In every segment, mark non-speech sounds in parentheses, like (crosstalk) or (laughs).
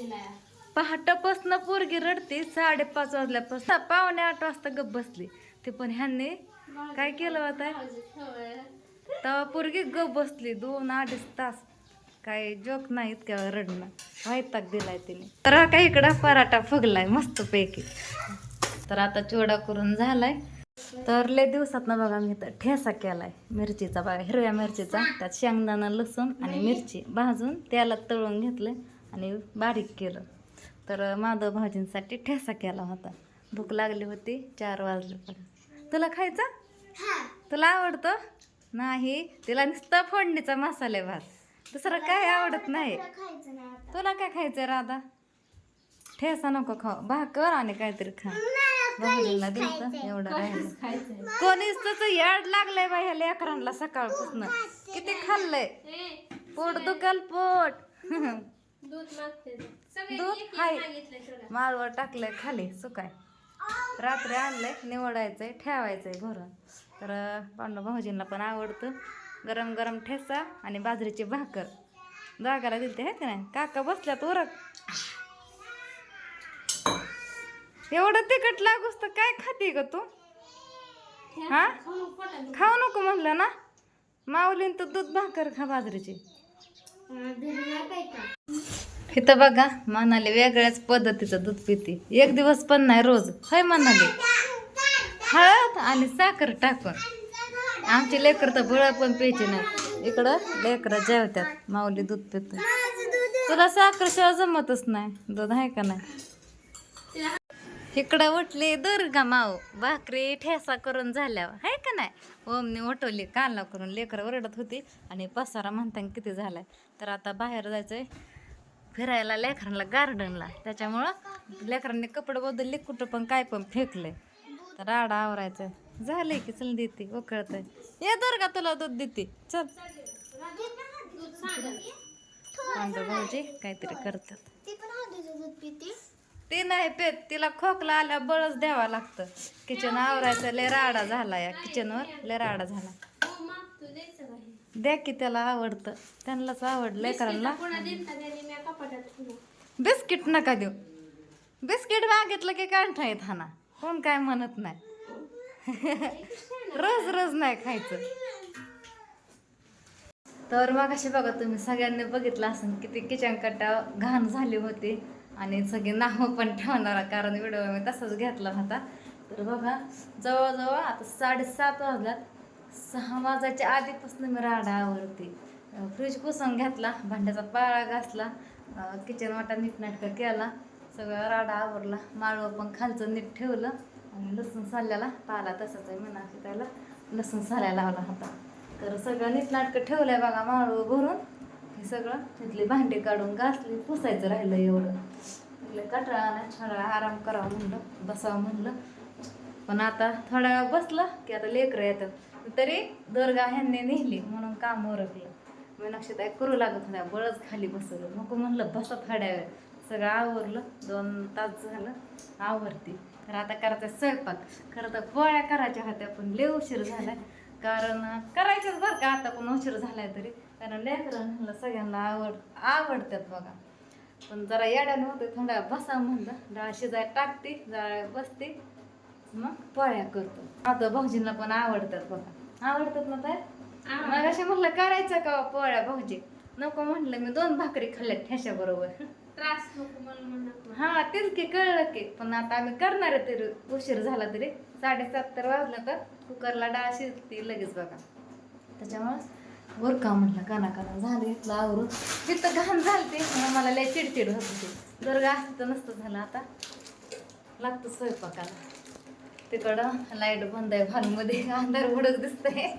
घातलेला आहे पोरगी रडते साडेपाच वाजल्यापासून. पावणे आठ वाजता गप बसली. ते पण ह्यांनी काय केलं होतं तेव्हा पोरगी गप बसली दोन अडीच तास. काय जोक नाही इतक्या रडणं. वैताग दिलाय तिने. तर हा काय इकडं पराठा फुगलाय मस्त पैकी तर आता चिवडा करून झालाय. तर लय दिवसात ना बघा मी तर ठेसा केलाय. मिरचीचा बघा हिरव्या मिरचीचा त्यात शेंगदाणा लसूण आणि मिरची भाजून त्याला तळून घेतलं आणि बारीक केलं. तर माधव भाजींसाठी ठेसा केला होता. भूक लागली होती चार वाजल्यापर्यंत तुला खायचा? तुला आवडतो? नाही. तिला नुसतं फोडणीचा मसाले भात दुसरं काय आवडत नाही. खायचं नाही आता. तुला काय खायचं राधा? ठेसा नको खाऊ. भाकर आणि काहीतरी खा. भाजीला दिलं एवढं राहिलं. खायचं कोणीच तसं याड लागलंय बाई ह्या लेकरांना सकाळपासून. किती खाल्लंय? पोट दुखल पोट. (laughs) दूध मागते हाय. माळवर टाकलंय खाली सुकाय. रात्री आणलंय निवडायचंय ठेवायचंय भरून तर पांडू भाऊजींना पण आवडतं. गरम गरम ठेसा आणि बाजरीची भाकर. जागाला दिलते आहे का नाही? काका बसल्यात उरक. एवढं तिखट लागूस तर काय खाते ग तू? हा? खाऊ नको म्हणलं ना? माऊलीन तर दूध भाकर खा बाजरीची दुखतं. घरी नाही प्यायचं. इथं बघा म्हणाले वेगळ्याच पद्धतीचं दूध पिते. एक दिवस पण नाही रोज. होय म्हणाले. हळद आणि साखर टाकून. आमचे लेकर तर बळ पण प्यायची नाही. इकडं लेकर जेवतात माऊली दूध पितो तुला साखर शिवाय जमतच नाही. दूध आहे का नाही? इकडं उठली दुर्गा माऊ भाकरी ठेसा करून झाल्यावर. आहे का नाही? ओमने उठवली काला करून लेकरं ओरडत होती आणि पसारा म्हणताना किती झालाय. तर आता बाहेर जायचंय. फिरायला लेकरांना गार्डनला. त्याच्यामुळं लेकरांनी कपडे बदलले कुठं पण काय पण फेकले तर राडा आवरायचं. झालंय की चल देते उकळतंय. ये दुर्गा तुला दूध देते. चल. भाऊजी काहीतरी करतात. ती ते नाही पेत तिला खोकला आल्या बळच द्यावा लागतं. किचन आवरायचं लय राडा झाला या किचनवर लय राडा झाला. द्या की त्याला आवडतं. त्यांनाच आवडलंय करायला. बिस्किट नका देऊ. बिस्किट मागितलं की कांठा येत हाना. कोण काय म्हणत नाही. (laughs) रोज रोज नाही खायचं. तर मग असे बघा तुम्ही सगळ्यांनी बघितलं असं किती किचन कट्टा घाण झाली होती. आणि सगळे नावं पण ठेवणार कारण व्हिडिओ मी तसाच घेतला होता. तर बघा जवळजवळ आता साडेसात वाजल्यात. सहा वाजायच्या आधीपासून मी राडा आवरते फ्रीज पुसून घेतला भांड्याचा पाळा घासला किचन वाटा नीटनाटका केला सगळं राडा आवरला माळवं पण खालचं नीट ठेवलं आणि लसूण साल्याला पाला तसाच आहे म्हणा त्याला लसूण साल्या लावला होता. तर सगळं नीटनाटकं ठेवलं आहे बघा माळव भरून. सगळं. तिथले भांडी काढून घासली पुसायचं राहिलं एवढं. म्हटलं कटाळा आला थोडा आराम करावा म्हणलं बसावं म्हणलं. पण आता थोडा वेळ बसलं की आता लेकरं येतात. तरी दर्गा ह्यांनी नेली म्हणून काम ओरखलं. मी नक्षता करू लागत होत्या बळच खाली बसवलं. नको म्हणलं बसा थोड्या वेळ. सगळं आवरलं दोन तास झालं आवरती. तर आता करायचं स्वयंपाक. खरं तर पोळ्या करायच्या होत्या पण लय उशीर झाला कारण करायचंच बरं का आता पण उशीर झालाय तरी. कारण लेकरांना सगळ्यांना आवड आवडतात बघा. पण जरा येड्यानं होते थोडा बसा म्हणलं. डाळ शिजाय टाकते जरा बसते. मग पोळ्या करतो. आता भाऊजींना पण आवडतात बघा. आवडतात ना काय मग असे म्हटलं करायचं का पोळ्या भाऊजी? नको म्हटलं मी दोन भाकरी खाल्ल्या ठेशा बरोबर. त्रास नको. हा तेच की कळलं की. पण आता आम्ही करणार आहे तरी उशीर झाला तरी. साडेसात तर वाजलं तर कुकरला डाळ शिजते लगेच बघा. त्याच्यामुळं वर का म्हटलं? काना काना झालं इथलं आवरून. तिथं घाण झालते ते मला लय चिडचिड होत होती. जर गा तर नसतं झालं आता. लागतं स्वयंपाकाला. तिकडं लाइट बंद आहे हॉलमध्ये अंधार उडक दिसतंय.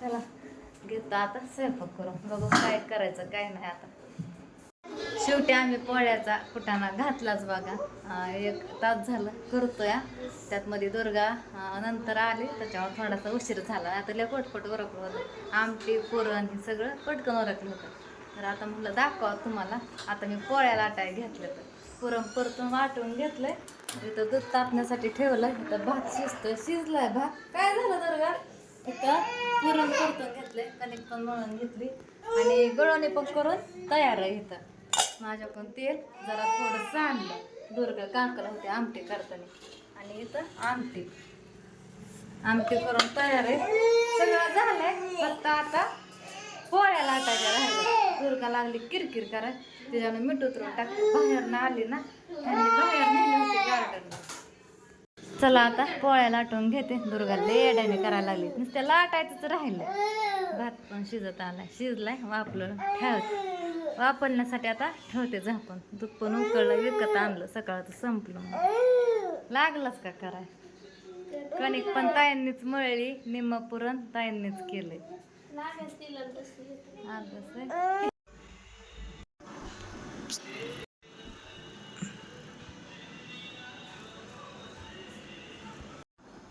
चला घेतो आता स्वयंपाक करू बघू काय करायचं काय नाही आता. शेवटी आम्ही पोळ्याचा कुटाणा घातलाच बघा. एक तास झालं करतोय. त्यात मध्ये दुर्गा नंतर आली त्याच्यावर थोडासा उशीर झाला. आता लय पटपट ओरखलं होतं. आमटी पुरण हे सगळं पटकन ओरखलं होतं. तर आता म्हटलं दाखवा तुम्हाला. आता मी पोळ्या लाटाय घेतलं तर. पुरण परतून वाटून घेतलंय. इथं दूध तापण्यासाठी ठेवलं इथं भात शिजतोय. शिजलाय भात. काय झालं दुर्गा? इथं पुरण परतून घेतलंय. कणिक पण मळून घेतली. आणि गळवणी पण करून तयार आहे इथं. माझ्याकडून तेल जरा थोडंसं आणलं. दुर्गा काकाला होते आमटे करताना. आणि इथं आमटी. आमटी करून तयार आहे. सगळं झालंय. फक्त आता पोळ्या लाटायच्या राहिल्या. दुर्गा लागली किरकिर कराय तिच्यानं मीठ उतरून टाक बाहेर आली ना. त्यांनी बाहेर नेली होती गार्डनला चला आता पोळ्या लाटून घेते. दुर्गा लेड्याने करायला लागली. नुसत्या लाटायचंच राहिलं भात पण शिजत आलाय. शिजलाय. वापलं ठेवते. वापरण्यासाठी आता ठेवते झाकून दूध पण उकळलं विकत आणलं सकाळचं संपलं मग. लागलंच का कराय? कणिक पण ताईंनीच मळली निम्म पुरण ताईंनीच केलंय.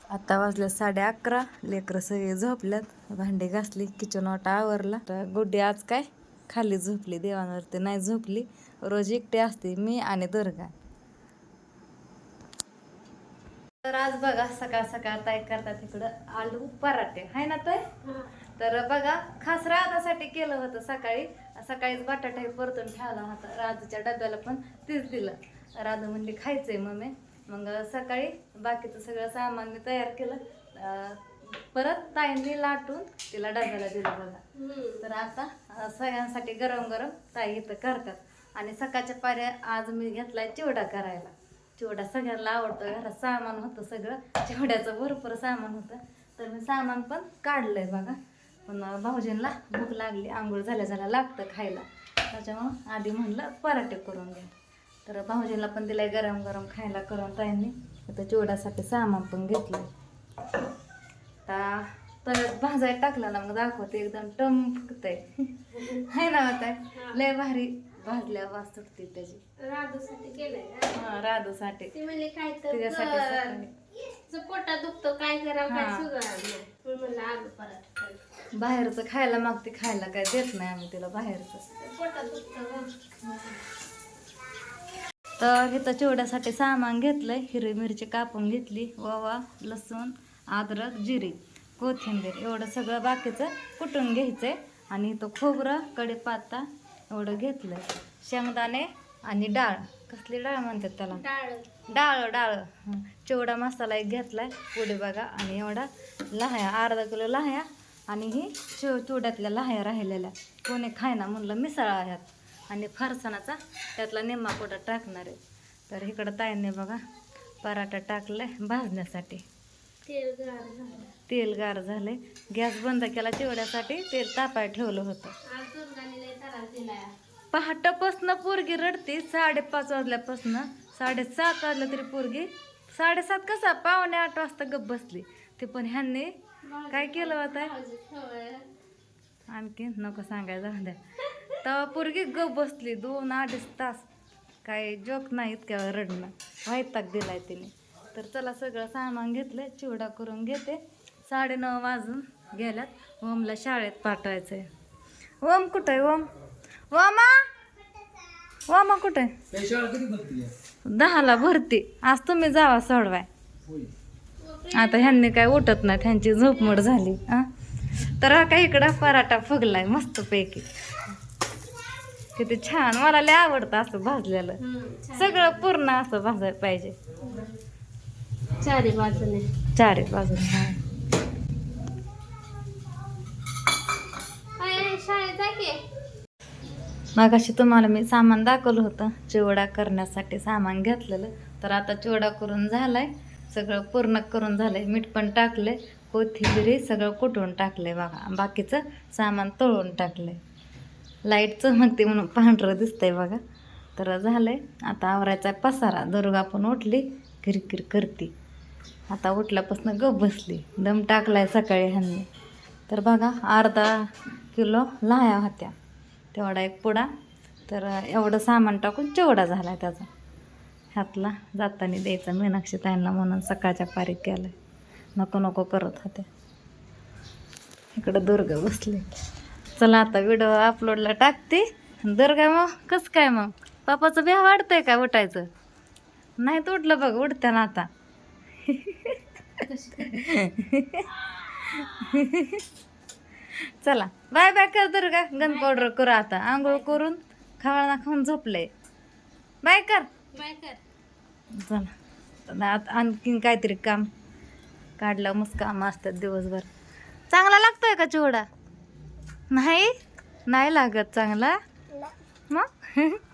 आता वाजल्या साडे अकरा. लेकरं सगळे झोपल्यात. भांडे घासली किचन वाटा आवरला. तर गुड्डी आज काय? खाली झोपली देवांवरती नाही झोपली. रोज एकटी असते मी आणि दुर्गा. तर आज बघा सकाळ सकाळ ताई करतात तिकडं आलू पराठे. हाय ना ताई? तर बघा खास राधासाठी केलं होतं सकाळी. सकाळीच बटाटा परतून ठेवला होता. राजूच्या डब्याला पण तेच दिलं. राधू म्हणली खायचंय मम्मी. मग सकाळी बाकीचं सगळं सामान मी तयार केलं. परत ताईंनी लाटून तिला डब्याला दिलं बघा. तर आता सगळ्यांसाठी गरम गरम ताई इथं करतात. आणि सकाळच्या पाऱ्या आज मी घेतलाय चिवडा करायला. चिवडा सगळ्यांना आवडतो. घरात सामान होतं सगळं. चिवड्याचं भरपूर सामान होतं. तर मी सामान पण काढलंय बघा. पण भाऊजींना भूक लागली. आंघोळ झाल्या झाल्या लागतं खायला. त्याच्यामुळं आधी म्हणलं पराठे करून घ्या तर भाऊजींना पण दिलाय गरम गरम खायला करून ताईंनी. आता चिवड्यासाठी सामान पण घेतलंय. आता तव्यात भाजाय टाकला ना मग दाखवते एकदम टम फुगतंय (laughs) हाय ना आता लय भारी भाजल्या वास सुटते त्याची राधूसाठी केलंय. हा राधूसाठी ती म्हणली काय तर तिच्यासाठी कर. सकाळी. जर पोटात दुखतं काय करावं काय हा. म्हणलं आलू कर. बाहेरचं खायला मागते खायला काय देत नाही आम्ही तिला बाहेरचं पोटात दुखतं गं. तर इथं चिवड्यासाठी सामान घेतलंय हिरवी मिरची कापून घेतली ओवा लसूण अद्रक जिरी कोथिंबीर एवढं सगळं बाकीचं कुटून घ्यायचंय? आणि इथं खोबरं कढीपत्ता एवढं घेतलंय शेंगदाणे आणि डाळ. कसली डाळ म्हणतात त्याला? डाळ. डाळ डाळ. चिवडा मसाला एक घेतलाय. पुढे बघा. आणि एवढा लहाया अर्धा किलो लहाया आणि ही चिव चिवड्यातल्या लहाया राहिलेल्या. कोणी खायना म्हणलं मिसळा ह्यात. आणि फरसाणाचा त्यातला निम्मा कुठं टाकणार आहे. तर इकडं ताईंनी बघा पराठा टाकलाय भाजण्यासाठी. तेल गार झालं. गॅस बंद केला चिवड्यासाठी तेल तापाय ठेवलं होतं. पहाटापासनं पोरगी रडते साडेपाच वाजल्यापासनं. साडेसात वाजल्या तरी पोरगी साडेसात कसा? पावणे आठ वाजता गप बसली. ते पण ह्यांनी काय केलं होतं. आणखी नको सांगायचं तेव्हा पोरगी गप बसली दोन अडीच तास. काय जोक नाही इतक्या रडणं वैताग दिलाय तिने. तर चला सगळं सामान घेतलं चिवडा करून घेते. साडेनऊ वाजून गेल्यात. ओमला शाळेत पाठवायचंय. ओम कुठं आहे ओम? ओमा? ओमा कुठं आहे आहे दहाला भरती. आज तुम्ही जावा सोडवाय. आता ह्यांनी काय उठत नाही ह्यांची झोपमोड झाली? तर हा काय इकडं पराठा फुगलाय मस्त पैकी किती छान मला लय आवडतं असं भाजलेलं. सगळं पूर्ण असं भाजायला पाहिजे. चारी बाजूने चारी बाजून हा मगाशी तुम्हाला मी सामान दाखवलं होतं चिवडा करण्यासाठी सामान घेतलेलं. तर आता चिवडा करून झालाय सगळं पूर्ण करून झालंय मीठ पण टाकलंय कोथिंबिरी सगळं कुटून टाकलंय बघा. बाकीचं सामान तळून टाकलंय. लाइट चमकते म्हणून पांढरं दिसतंय बघा. तर झालंय आता आवरायचा पसारा. दुर्गा पण उठली किरकिर करती. आता उठल्यापासून गप बसली. दम टाकलाय सकाळी ह्यांनी. तर बघा अर्धा किलो लाह्या होत्या. तेवढा एक पुडा. तर एवढं सामान टाकून चिवडा झाला आहे त्याचा. ह्यातला जाताना द्यायचा मीनाक्षी ताईंना म्हणून सकाळच्या पारी केलं नको नको करत होते इकडं दुर्गा बसली. चला आता व्हिडिओ अपलोडला टाकते. दुर्गा मग कसं काय मग? पापाचं बिहा वाढतंय का उठायचं? नाही तर उठलं बघ उठत्या ना आता. (laughs) चला. बाय बाय कर दुर्गा. गन पावडर करू आता. आंघोळ करून खवळा खाऊन झोपलंय बाय कर. बाय कर. चला. आता आत- आणखीन काहीतरी काम काढलं मस्त काम असतात दिवसभर. चांगला लागतोय का चिवडा? नाही? नाही लागत चांगला? मग? (laughs)